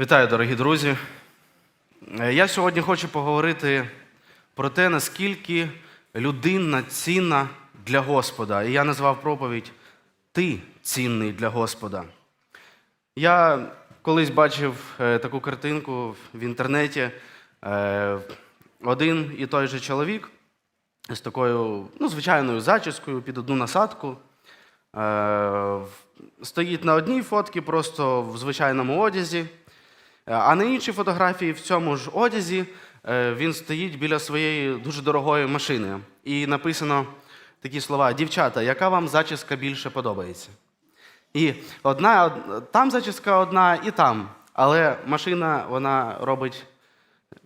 Вітаю, дорогі друзі. Е, Я сьогодні хочу поговорити про те, наскільки людина цінна для Господа. І я назвав проповідь Ти цінний для Господа. Я колись бачив е, таку картинку в інтернеті. Е, Один і той же чоловік з такою ну, звичайною зачіскою під одну насадку. Стоїть на одній фотці, просто в звичайному одязі. Е, А на іншій фотографії в цьому ж одязі е, він стоїть біля своєї дуже дорогої машини. І написано такі слова: Дівчата, яка вам зачіска більше подобається? І одна, там зачіска одна, і там. Але машина вона робить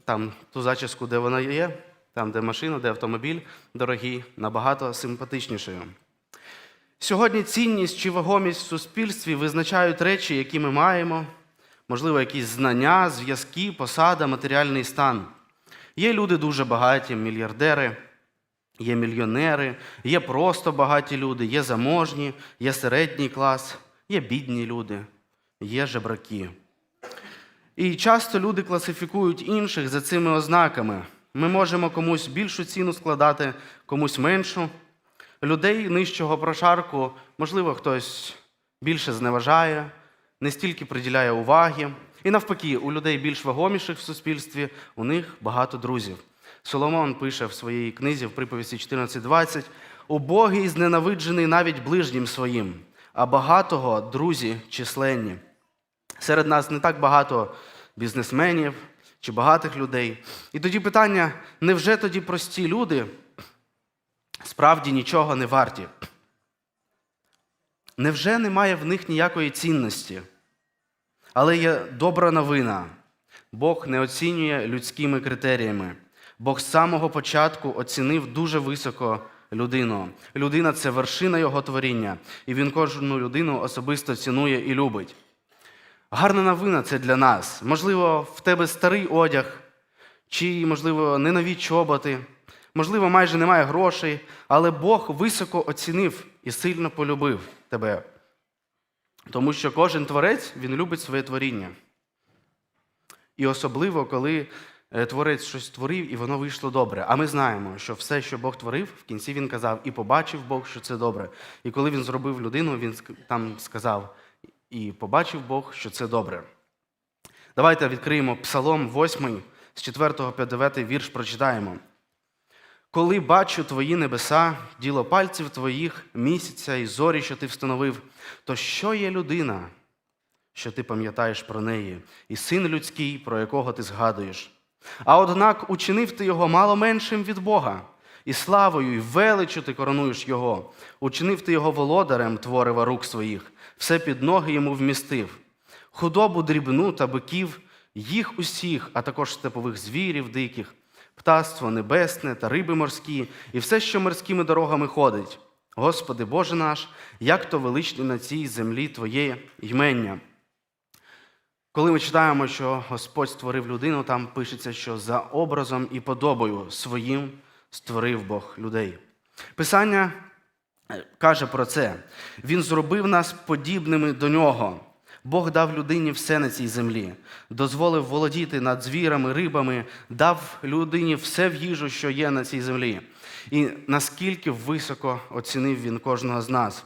там ту зачіску, де вона є, там, де машина, де автомобіль дорогий, набагато симпатичнішою. Сьогодні цінність чи вагомість в суспільстві визначають речі, які ми маємо, можливо, якісь знання, зв'язки, посада, матеріальний стан. Є люди дуже багаті, мільярдери, є мільйонери, є просто багаті люди, є заможні, є середній клас, є бідні люди, є жебраки. І часто люди класифікують інших за цими ознаками. Ми можемо комусь більшу ціну складати, комусь меншу. Людей нижчого прошарку, можливо, хтось більше зневажає, не стільки приділяє уваги. І навпаки, у людей більш вагоміших в суспільстві, у них багато друзів. Соломон пише в своїй книзі в приповісті 14.20: убогий зненавиджений навіть ближнім своїм, а багатого друзі численні. Серед нас не так багато бізнесменів чи багатих людей. І тоді питання: невже тоді прості люди справді нічого не варті? Невже немає в них ніякої цінності? Але є добра новина. Бог не оцінює людськими критеріями. Бог з самого початку оцінив дуже високо людину. Людина це вершина його творіння, і він кожну людину особисто цінує і любить. Гарна новина це для нас. Можливо, в тебе старий одяг, чи, можливо, не нові чоботи, можливо, майже немає грошей, але Бог високо оцінив і сильно полюбив тебе. Тому що кожен творець він любить своє творіння. І особливо, коли е, творець щось творив, і воно вийшло добре. А ми знаємо, що все, що Бог творив, в кінці він казав, і побачив Бог, що це добре. І коли він зробив людину, він там сказав, і побачив Бог, що це добре. Давайте відкриємо Псалом 8, з 4 по 9 вірш прочитаємо. Коли бачу твої небеса, діло пальців твоїх, місяця і зорі, що ти встановив, то що є людина, що ти пам'ятаєш про неї, і син людський, про якого ти згадуєш? А однак учинив ти його мало меншим від Бога, і славою, і величю ти коронуєш його. Учинив ти його володарем творива рук своїх, все під ноги йому вмістив. Худобу дрібну та биків, їх усіх, а також степових звірів диких, птаство небесне та риби морські, і все, що морськими дорогами ходить. Господи Боже наш, як то величне на цій землі Твоє ймення. Коли ми читаємо, що Господь створив людину, там пишеться, що за образом і подобою своїм створив Бог людей. Писання е, каже про це. Він зробив нас подібними до нього. Бог дав людині все на цій землі, дозволив володіти над звірами, рибами, дав людині все в їжу, що є на цій землі. І наскільки високо оцінив він кожного з нас.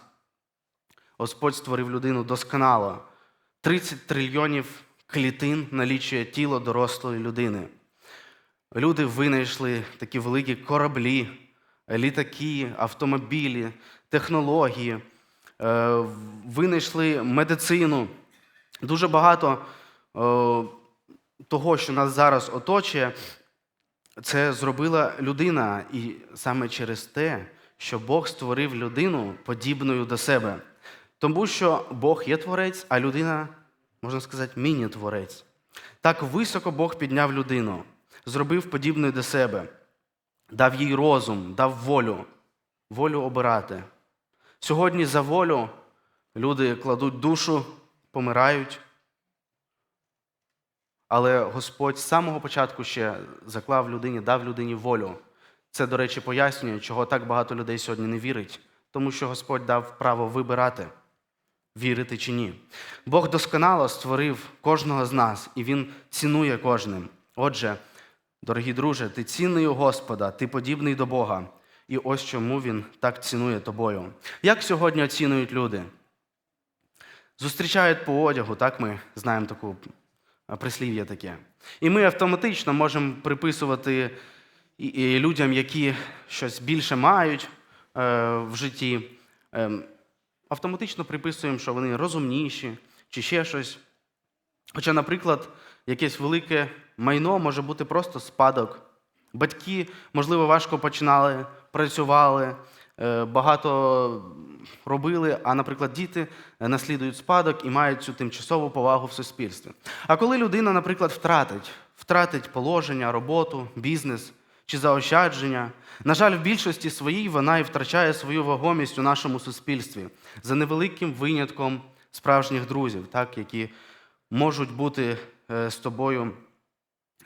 Господь створив людину досконало. 30 трильйонів клітин налічує тіло дорослої людини. Люди винайшли такі великі кораблі, літаки, автомобілі, технології, е, винайшли медицину. Дуже багато е, того, що нас зараз оточує, це зробила людина. І саме через те, що Бог створив людину подібною до себе. Тому що Бог є творець, а людина, можна сказати, міні-творець. Так високо Бог підняв людину, зробив подібною до себе, дав їй розум, дав волю, волю обирати. Сьогодні за волю люди кладуть душу, помирають. Але Господь з самого початку ще заклав людині, дав людині волю. Це, до речі, пояснює, чого так багато людей сьогодні не вірить, тому що Господь дав право вибирати. вірити чи ні. Бог досконало створив кожного з нас, і Він цінує кожним. Отже, дорогі друже, ти цінний у Господа, ти подібний до Бога. І ось чому Він так цінує тобою. Як сьогодні оцінюють люди? Зустрічають по одягу, так ми знаємо таку е, прислів'я таке. І ми автоматично можемо приписувати людям, які щось більше мають е, в житті, ем, автоматично приписуємо, що вони розумніші чи ще щось. Хоча, наприклад, якесь велике майно може бути просто спадок. Батьки, можливо, важко починали, працювали, багато робили, а, наприклад, діти е, наслідують спадок і мають цю тимчасову повагу в суспільстві. А коли людина, наприклад, втратить, втратить положення, роботу, бізнес чи заощадження, на жаль, в більшості своїй вона і втрачає свою вагомість у нашому суспільстві за невеликим винятком справжніх друзів, так, які можуть бути е, з тобою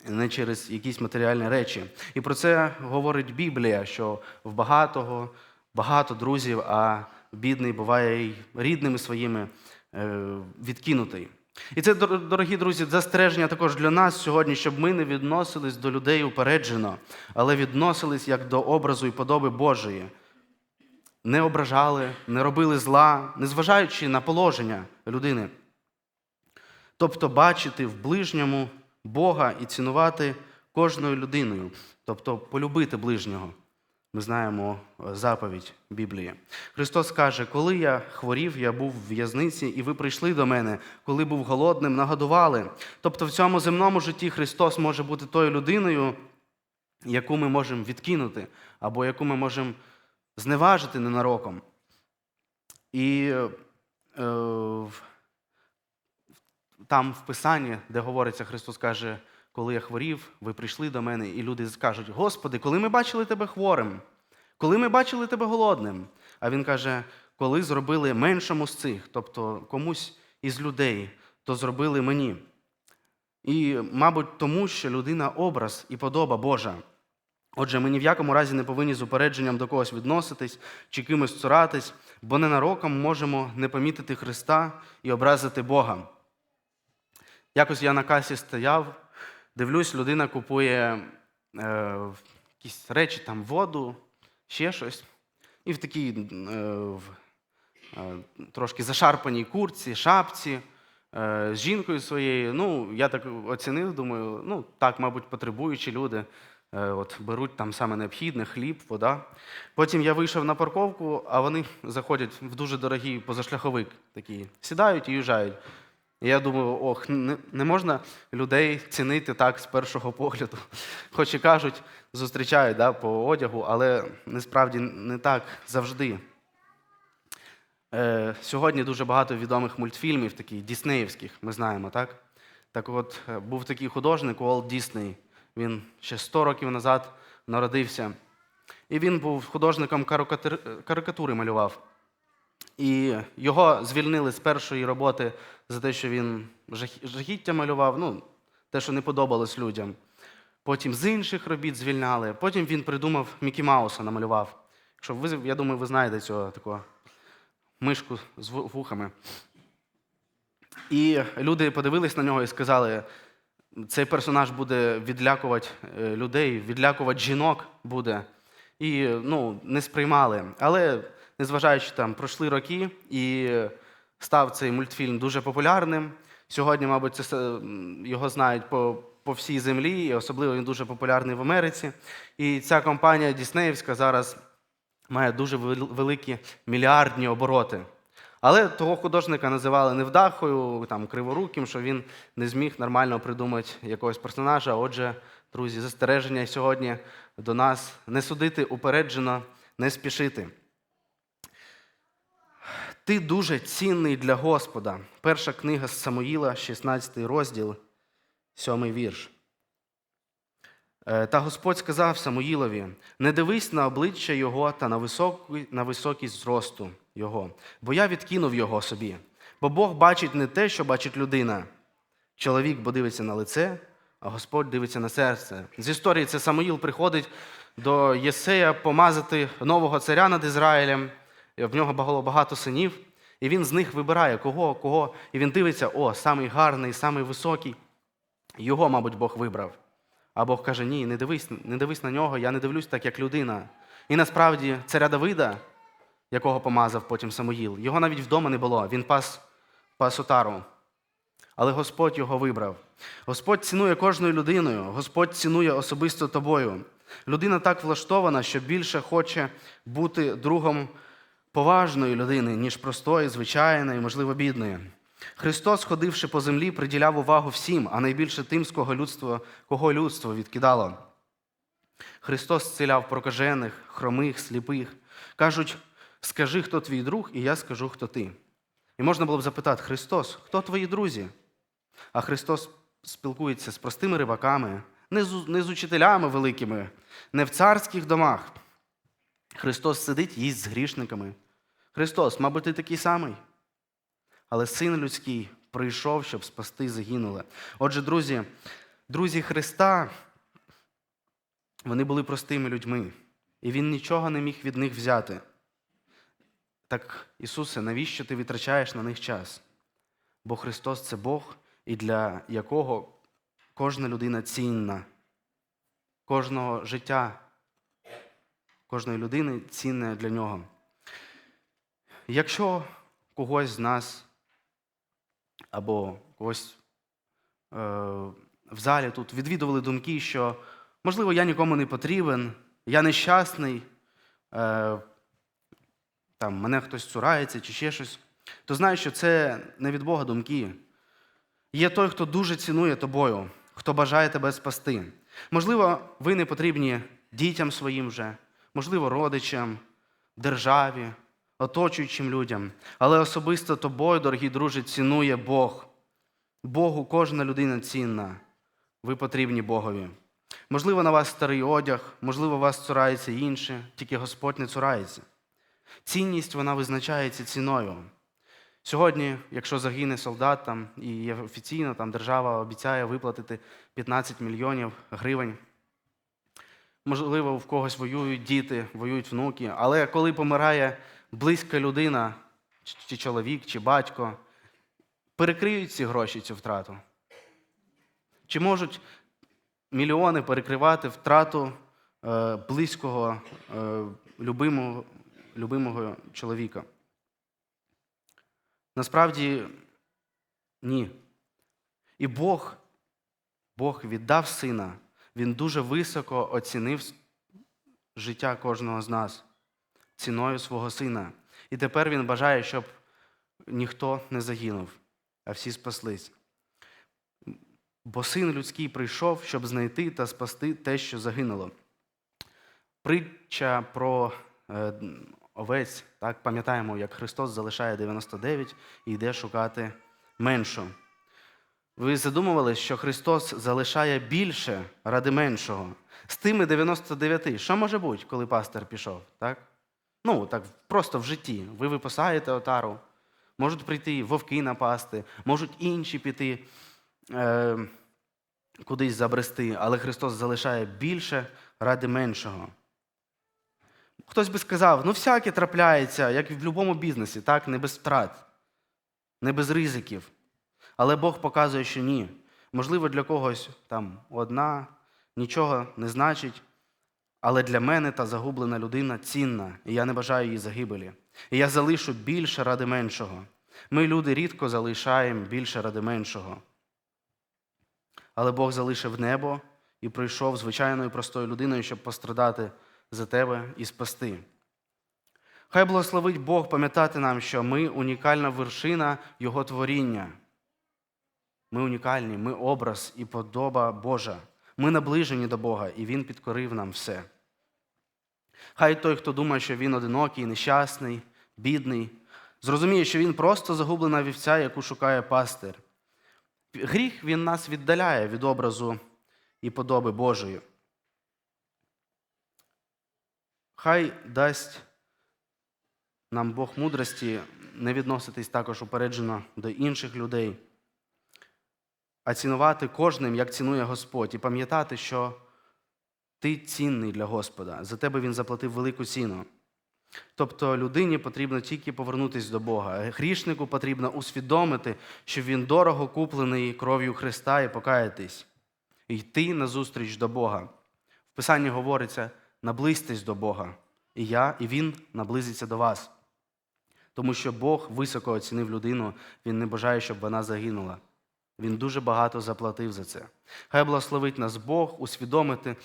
не через якісь матеріальні речі. І про це говорить Біблія, що в багатого багато друзів, а бідний буває й рідними своїми е, відкинутий. І це, дорогі друзі, застереження також для нас сьогодні, щоб ми не відносились до людей упереджено, але відносились як до образу і подоби Божої. Не ображали, не робили зла, незважаючи на положення людини. Тобто бачити в ближньому Бога і цінувати кожною людиною, тобто полюбити ближнього. Ми знаємо е, заповідь Біблії. Христос каже: коли я хворів, я був в в'язниці, і ви прийшли до мене, коли був голодним, нагодували. Тобто в цьому земному житті Христос може бути тою людиною, яку ми можемо відкинути, або яку ми можемо зневажити ненароком. І е, там в Писанні, де говориться, Христос каже, коли я хворів, ви прийшли до мене, і люди скажуть: Господи, коли ми бачили тебе хворим, коли ми бачили тебе голодним. А він каже, коли зробили меншому з цих, тобто комусь із людей, то зробили мені. І, мабуть, тому, що людина образ і подоба Божа. Отже, ми ні в якому разі не повинні з упередженням до когось відноситись чи кимось цуратись, бо ненароком можемо не помітити Христа і образити Бога. Якось я на касі стояв, дивлюсь, людина купує е, якісь речі, там воду, ще щось. І в такій е, е, трошки зашарпаній курці, шапці, е, з жінкою своєю. Ну, я так оцінив, думаю, ну так, мабуть, потребуючі люди. е, От беруть там саме необхідне, хліб, вода. Потім я вийшов на парковку, а вони заходять в дуже дорогий позашляховик. Такі сідають і їжджають. Я думаю, ох, не, можна людей цінити так з першого погляду. Хоч і кажуть, зустрічають да, по одягу, але насправді не так завжди. Е, сьогодні дуже багато відомих мультфільмів, таких діснеївських, ми знаємо, так? Так от, е, був такий художник Уолт Дісней. Він ще 100 років назад народився. І він був художником карикатури, карикатури малював. І його звільнили з першої роботи за те, що він жахіття малював, ну, те, що не подобалось людям. Потім з інших робіт звільняли. Потім він придумав Мікі Мауса, намалював. Якщо ви, я думаю, ви знаєте цього такого мишку з вухами. І люди подивились на нього і сказали: цей персонаж буде відлякувати е, людей, відлякувати жінок буде. І ну, не сприймали. Але незважаючи там, пройшли роки, і став цей мультфільм дуже популярним. Сьогодні, мабуть, це, його знають по, по всій землі, і особливо він дуже популярний в Америці. І ця компанія Діснеївська зараз має дуже великі мільярдні обороти. Але того художника називали невдахою, там, криворуким, що він не зміг нормально придумати якогось персонажа. Отже, друзі, застереження сьогодні до нас не судити упереджено, не спішити. Ти дуже цінний для Господа. Перша книга Самуїла, 16 розділ, 7 вірш. Е, Та Господь сказав Самуїлові: не дивись на обличчя його та на, високі, на високість зросту його, бо я відкинув його собі. Бо Бог бачить не те, що бачить людина. Чоловік бо дивиться на лице, а Господь дивиться на серце. З історії це Самуїл приходить до Єсея помазати нового царя над Ізраїлем. В нього було багато синів. І він з них вибирає, кого, кого. І він дивиться, о, самий гарний, самий високий. Його, мабуть, Бог вибрав. А Бог каже: ні, не дивись, не дивись на нього, я не дивлюсь так, як людина. І насправді царя Давида, якого помазав потім Самуїл, його навіть вдома не було. Він пас, пас отару. Але Господь його вибрав. Господь цінує кожною людиною, Господь цінує особисто тобою. Людина так влаштована, що більше хоче бути другом поважної людини, ніж простої, звичайної, можливо, бідної. Христос, ходивши по землі, приділяв увагу всім, а найбільше тим, з кого людство, кого людство відкидало. Христос зціляв прокажених, хромих, сліпих. Кажуть, скажи, хто твій друг, і я скажу, хто ти. І можна було б запитати, Христос, хто твої друзі? А Христос спілкується з простими рибаками, не з, не з учителями великими, не в царських домах. Христос сидить, їсть з грішниками. Христос, мабуть, ти такий самий. Але син людський прийшов, щоб спасти загинуле. Отже, друзі, друзі Христа, вони були простими людьми, і Він нічого не міг від них взяти. Так, Ісусе, навіщо ти витрачаєш на них час? Бо Христос це Бог, і для якого кожна людина цінна, кожного життя, кожної людини цінне для нього. Якщо когось з нас або когось е, в залі тут відвідували думки, що, можливо, я нікому не потрібен, я нещасний, е, там, мене хтось цурається чи ще щось, то знай, що це не від Бога думки. Є той, хто дуже цінує тобою, хто бажає тебе спасти. Можливо, ви не потрібні дітям своїм вже, можливо, родичам, державі, оточуючим людям. Але особисто тобою, дорогі друзі, цінує Бог. Богу кожна людина цінна. Ви потрібні Богові. Можливо, на вас старий одяг, можливо, вас цурається інше, тільки Господь не цурається. Цінність вона визначається ціною. Сьогодні, якщо загине солдат там, і офіційно там держава обіцяє виплатити 15 мільйонів гривень. Можливо, в когось воюють діти, воюють внуки, але коли помирає близька людина, чи чоловік, чи батько, перекриють ці гроші цю втрату? Чи можуть мільйони перекривати втрату е, близького, е, любимого, любимого чоловіка? Насправді ні. І Бог, Бог віддав сина, Він дуже високо оцінив життя кожного з нас ціною свого сина. І тепер Він бажає, щоб ніхто не загинув, а всі спаслись. Бо син людський прийшов, щоб знайти та спасти те, що загинуло. Притча про е, овець, так, пам'ятаємо, як Христос залишає 99 і йде шукати меншу. Ви задумували, що Христос залишає більше ради меншого. З тими 99, що може бути, коли пастор пішов? Так? Ну, так просто в житті. Ви випасаєте отару, можуть прийти вовки напасти, можуть інші піти е, кудись забрести, але Христос залишає більше ради меншого. Хтось би сказав, ну всяке трапляється, як і в будь-якому бізнесі, так, не без втрат, не без ризиків. Але Бог показує, що ні. Можливо, для когось там одна, нічого не значить, але для мене та загублена людина цінна, і я не бажаю її загибелі. І я залишу більше ради меншого. Ми, люди, рідко залишаємо більше ради меншого. Але Бог залишив небо і прийшов звичайною простою людиною, щоб пострадати за тебе і спасти. Хай благословить Бог пам'ятати нам, що ми унікальна вершина Його творіння. Ми унікальні, ми образ і подоба Божа. Ми наближені до Бога, і Він підкорив нам все. Хай той, хто думає, що він одинокий, нещасний, бідний, зрозуміє, що він просто загублена вівця, яку шукає пастир. Гріх він нас віддаляє від образу і подоби Божої. Хай дасть нам Бог мудрості не відноситись також упереджено до інших людей, а цінувати кожним, як цінує Господь, і пам'ятати, що ти цінний для Господа. За тебе Він заплатив велику ціну. Тобто людині потрібно тільки повернутися до Бога. Грішнику потрібно усвідомити, що він дорого куплений кров'ю Христа і покаятись, і йти назустріч до Бога. В Писанні говориться: наблизьтесь до Бога, і я, і Він наблизиться до вас. Тому що Бог високо оцінив людину, Він не бажає, щоб вона загинула. Він дуже багато заплатив за це. Хай благословить нас Бог усвідомити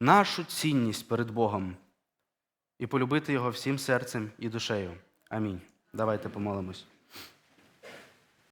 нашу цінність перед Богом і полюбити Його всім серцем і душею. Амінь. Давайте помолимось.